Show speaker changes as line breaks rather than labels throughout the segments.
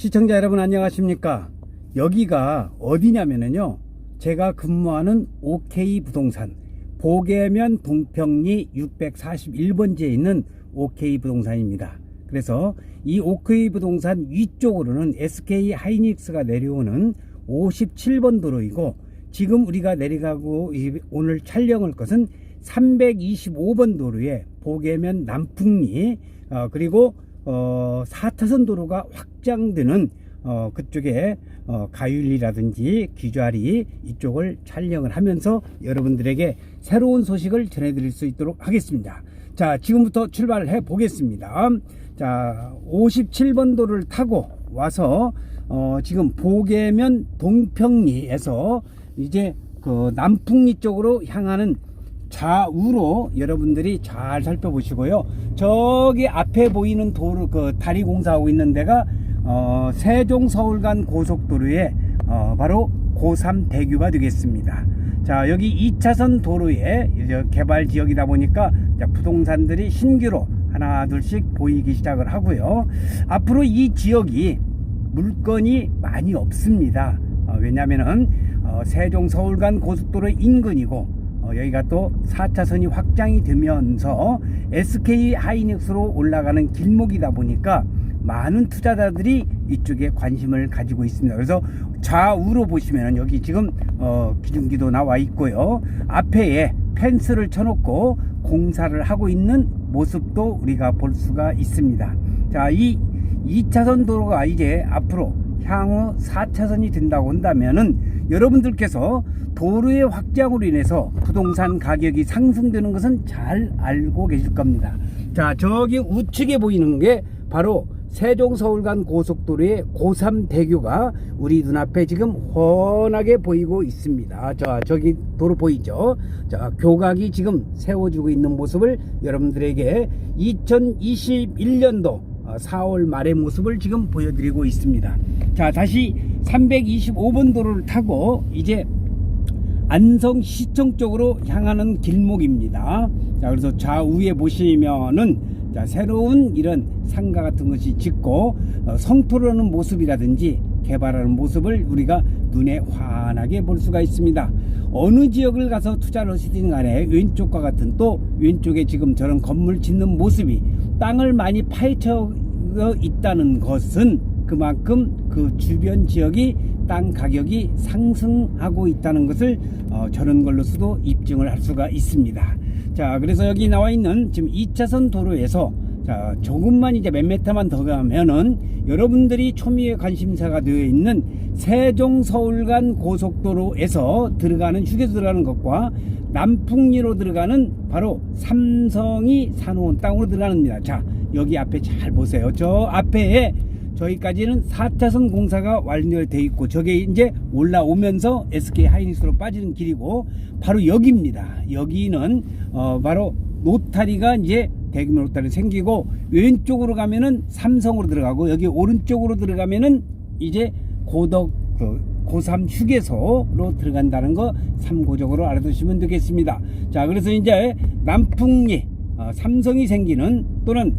시청자 여러분 안녕하십니까? 여기가 어디냐면요. 제가 근무하는 OK 부동산 보계면 동평리 641번지에 있는 OK 부동산입니다. 그래서 이 OK 부동산 위쪽으로는 SK 하이닉스가 내려오는 57번 도로이고 지금 우리가 내려가고 이- 오늘 촬영할 것은 325번 도로에 보계면 남풍리 어, 그리고 어, 4차선 도로가 확 장되는 어, 그쪽에 어, 가율리라든지 귀좌리 이쪽을 촬영을 하면서 여러분들에게 새로운 소식을 전해드릴 수 있도록 하겠습니다. 자, 지금부터 출발을 해 보겠습니다. 자, 57번 도를 타고 와서 어, 지금 보계면 동평리에서 이제 그 남풍리 쪽으로 향하는 좌우로 여러분들이 잘 살펴보시고요. 저기 앞에 보이는 도로 그 다리 공사하고 있는 데가 어, 세종 서울 간 고속도로의 어, 바로 고3 대교가 되겠습니다. 자, 여기 2차선 도로에 이제 개발 지역이다 보니까 부동산들이 신규로 하나 둘씩 보이기 시작을 하고요. 앞으로 이 지역이 물건이 많이 없습니다. 어, 왜냐면은 어, 세종 서울 간 고속도로 인근이고 어, 여기가 또 4차선이 확장이 되면서 SK 하이닉스로 올라가는 길목이다 보니까 많은 투자자들이 이쪽에 관심을 가지고 있습니다. 그래서 좌우로 보시면 여기 지금 어, 기중기도 나와 있고요. 앞에에 펜스를 쳐놓고 공사를 하고 있는 모습도 우리가 볼 수가 있습니다. 자, 이 2차선 도로가 이제 앞으로 향후 4차선이 된다고 한다면은 여러분들께서 도로의 확장으로 인해서 부동산 가격이 상승되는 것은 잘 알고 계실 겁니다. 자, 저기 우측에 보이는 게 바로 세종 서울 간 고속도로의 고3 대교가 우리 눈앞에 지금 훤하게 보이고 있습니다. 자, 저기 도로 보이죠? 자, 교각이 지금 세워지고 있는 모습을 여러분들에게 2021년도 4월 말의 모습을 지금 보여드리고 있습니다. 자, 다시 325번 도로를 타고 이제 안성 시청 쪽으로 향하는 길목입니다. 자, 그래서 좌우에 보시면은 자, 새로운 이런 상가 같은 것이 짓고 어, 성토하는 모습이라든지 개발하는 모습을 우리가 눈에 환하게 볼 수가 있습니다. 어느 지역을 가서 투자를 하시든 간에 왼쪽과 같은 또 왼쪽에 지금 저런 건물 짓는 모습이 땅을 많이 파헤쳐 있다는 것은 그만큼 그 주변 지역이 땅 가격이 상승하고 있다는 것을 어, 저런 걸로서도 입증을 할 수가 있습니다. 자, 그래서 여기 나와 있는 지금 2차선 도로에서 자, 조금만 이제 몇 메타만 더 가면은 여러분들이 초미의 관심사가 되어 있는 세종 서울 간 고속도로에서 들어가는 휴게소 들어가는 것과 남풍리로 들어가는 바로 삼성이 사놓은 땅으로 들어가는입니다. 자, 여기 앞에 잘 보세요. 저 앞에 저기까지는 4차선 공사가 완료되어 있고 저게 이제 올라오면서 SK 하이닉스로 빠지는 길이고 바로 여기입니다. 여기는 어 바로 노타리가 이제 대규모 노타리 생기고 왼쪽으로 가면은 삼성으로 들어가고 여기 오른쪽으로 들어가면은 이제 고덕 그 고3 휴게소로 들어간다는 거 참고적으로 알아두시면 되겠습니다. 자, 그래서 이제 남풍리 어, 삼성이 생기는 또는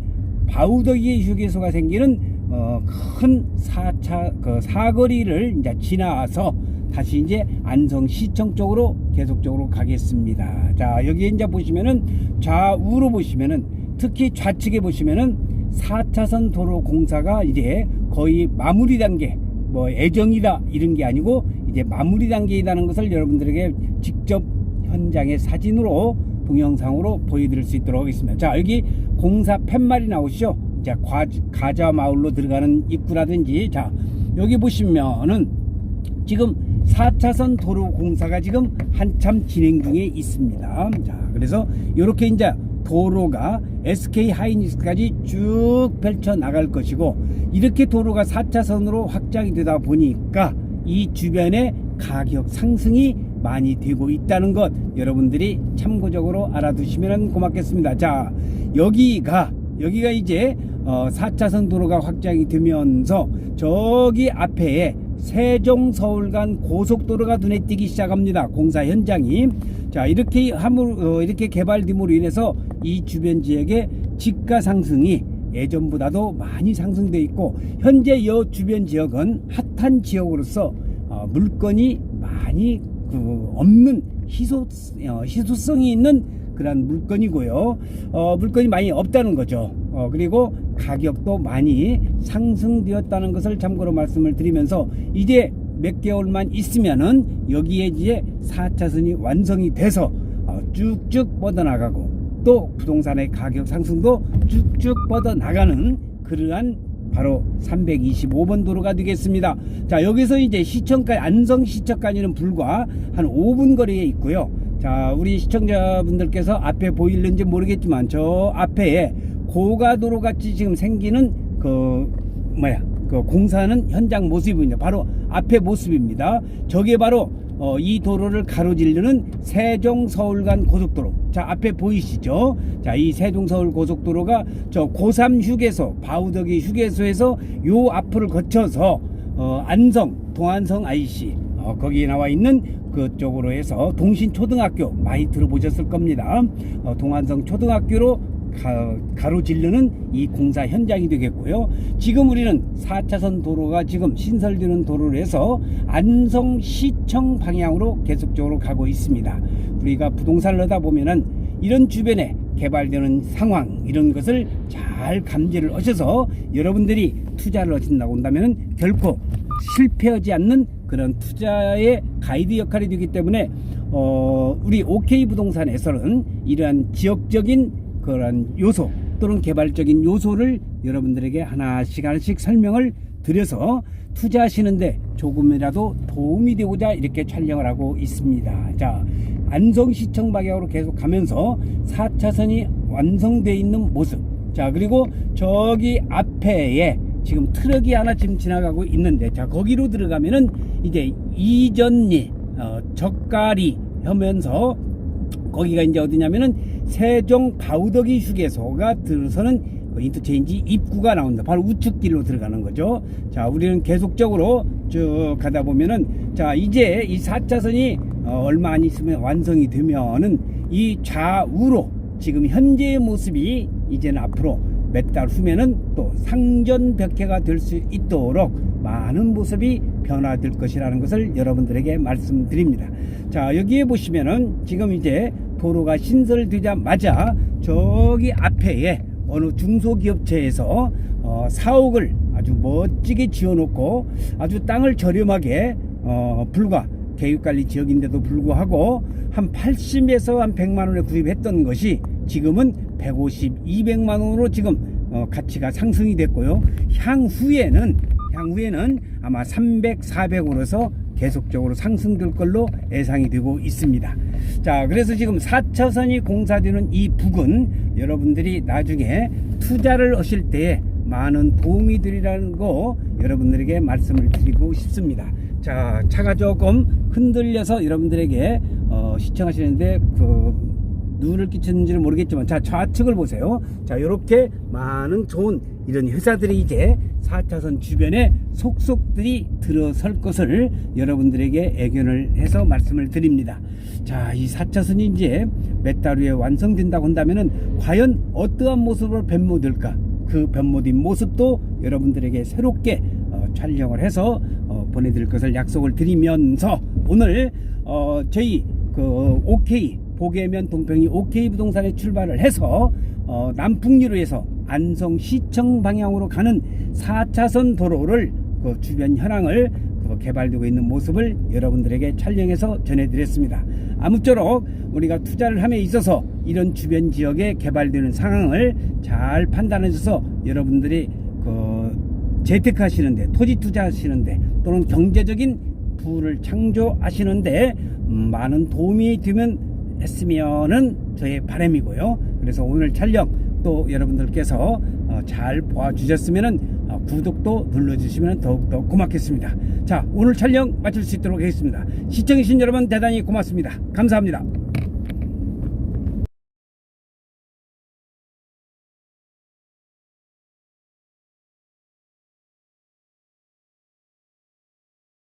바우더기의 휴게소가 생기는 어, 큰 4차 그 사거리를 이제 지나서 다시 이제 안성 시청 쪽으로 계속적으로 가겠습니다. 자, 여기 이제 보시면은 좌우로 보시면은 특히 좌측에 보시면은 4차선 도로 공사가 이제 거의 마무리 단계 뭐 애정이다 이런 게 아니고 이제 마무리 단계이라는 것을 여러분들에게 직접 현장의 사진으로 동영상으로 보여드릴 수 있도록 하겠습니다. 자 여기 공사 팻말이 나오시죠. 자 과, 가자 마을로 들어가는 입구라든지 자 여기 보시면은 지금 4차선 도로 공사가 지금 한참 진행 중에 있습니다. 자 그래서 이렇게 이제 도로가 SK 하이닉스까지 쭉 펼쳐 나갈 것이고 이렇게 도로가 4차선으로 확장이 되다 보니까 이 주변에 가격 상승이 많이 되고 있다는 것 여러분들이 참고적으로 알아두시면 고맙겠습니다. 자, 여기가 여기가 이제 어, 4차선 도로가 확장이 되면서 저기 앞에 세종 서울 간 고속도로가 눈에 띄기 시작합니다. 공사 현장이 자 이렇게 함으로 어, 이렇게 개발됨으로 인해서 이 주변 지역의 집가 상승이 예전보다도 많이 상승돼 있고 현재 이 주변 지역은 핫한 지역으로서 어, 물건이 많이 그 없는 희소 어, 희소성이 있는 그런 물건이고요. 어, 물건이 많이 없다는 거죠. 어, 그리고 가격도 많이 상승되었다는 것을 참고로 말씀을 드리면서 이제 몇 개월만 있으면은 여기에 이제 4차선이 완성이 돼서 어, 쭉쭉 뻗어나가고 또 부동산의 가격 상승도 쭉쭉 뻗어나가는 그러한 바로 325번 도로가 되겠습니다. 자, 여기서 이제 시청까지, 안성 시청까지는 불과 한 5분 거리에 있고요. 자, 우리 시청자분들께서 앞에 보이는지 모르겠지만 저 앞에 고가도로 같이 지금 생기는 그, 뭐야, 그 공사하는 현장 모습입니다. 바로 앞에 모습입니다. 저게 바로 어, 이 도로를 가로지르는 세종 서울 간 고속도로. 자, 앞에 보이시죠? 자, 이 세종 서울 고속도로가 저 고3 휴게소, 바우더기 휴게소에서 요 앞을 거쳐서 어, 안성, 동안성 IC 어, 거기에 나와 있는 그쪽으로 해서 동신초등학교 많이 들어보셨을 겁니다. 어, 동안성 초등학교로 가, 가로질르는 이 공사 현장이 되겠고요. 지금 우리는 4차선 도로가 지금 신설되는 도로로 해서 안성시청 방향으로 계속적으로 가고 있습니다. 우리가 부동산을 하다 보면은 이런 주변에 개발되는 상황 이런 것을 잘 감지를 하셔서 여러분들이 투자를 하신다고 한다면 결코 실패하지 않는 그런 투자의 가이드 역할이 되기 때문에 어, 우리 OK 부동산에서는 이러한 지역적인 그런 요소 또는 개발적인 요소를 여러분들에게 하나씩 하나씩 설명을 드려서 투자하시는데 조금이라도 도움이 되고자 이렇게 촬영을 하고 있습니다. 자, 안성시청 방향으로 계속 가면서 4차선이 완성되어 있는 모습. 자, 그리고 저기 앞에에 지금 트럭이 하나 지금 지나가고 있는데, 자, 거기로 들어가면은 이제 이전리, 어, 젓가리 하면서 거기가 이제 어디냐면은 세종 바우더기 휴게소가 들어서는 그 인터체인지 입구가 나온다. 바로 우측길로 들어가는 거죠. 자, 우리는 계속적으로 쭉 가다 보면은 자, 이제 이 4차선이 어, 얼마 안 있으면 완성이 되면은 이 좌우로 지금 현재의 모습이 이제는 앞으로 몇 달 후면은 또 상전벽해가 될 수 있도록 많은 모습이 변화될 것이라는 것을 여러분들에게 말씀드립니다. 자, 여기에 보시면은 지금 이제 도로가 신설되자마자 저기 앞에에 어느 중소기업체에서 어, 사옥을 아주 멋지게 지어놓고 아주 땅을 저렴하게 어, 불과 계획관리 지역인데도 불구하고 한 80에서 한 100만 원에 구입했던 것이 지금은 150, 200만 원으로 지금 어, 가치가 상승이 됐고요. 향후에는 향후에는 아마 300, 400으로서 계속적으로 상승될 걸로 예상이 되고 있습니다. 자, 그래서 지금 4차선이 공사되는 이 부근 여러분들이 나중에 투자를 하실 때에 많은 도움이 되리라는 거 여러분들에게 말씀을 드리고 싶습니다. 자, 차가 조금 흔들려서 여러분들에게 어, 시청하시는데 그 눈을 끼쳤는지는 모르겠지만 자 좌측을 보세요. 자 이렇게 많은 좋은 이런 회사들이 이제 4차선 주변에 속속들이 들어설 것을 여러분들에게 애견을 해서 말씀을 드립니다. 자 이 4차선이 이제 몇 달 후에 완성된다고 한다면은 과연 어떠한 모습으로 변모될까? 그 변모된 모습도 여러분들에게 새롭게 어, 촬영을 해서 어, 보내드릴 것을 약속을 드리면서 오늘 어, 저희 그 OK 보계면 동평이 OK 부동산에 출발을 해서 어, 남풍리로 해서 안성시청 방향으로 가는 4차선 도로를 그 주변 현황을 그 개발되고 있는 모습을 여러분들에게 촬영해서 전해드렸습니다. 아무쪼록 우리가 투자를 함에 있어서 이런 주변 지역에 개발되는 상황을 잘 판단해줘서 여러분들이 그 재테크하시는데 토지 투자하시는데 또는 경제적인 부를 창조하시는데 음, 많은 도움이 되면 했으면은 저의 바람이고요. 그래서 오늘 촬영 또 여러분들께서 어, 잘 봐주셨으면은 어, 구독도 눌러주시면 더욱더 고맙겠습니다. 자, 오늘 촬영 마칠 수 있도록 하겠습니다. 시청해주신 여러분 대단히 고맙습니다. 감사합니다.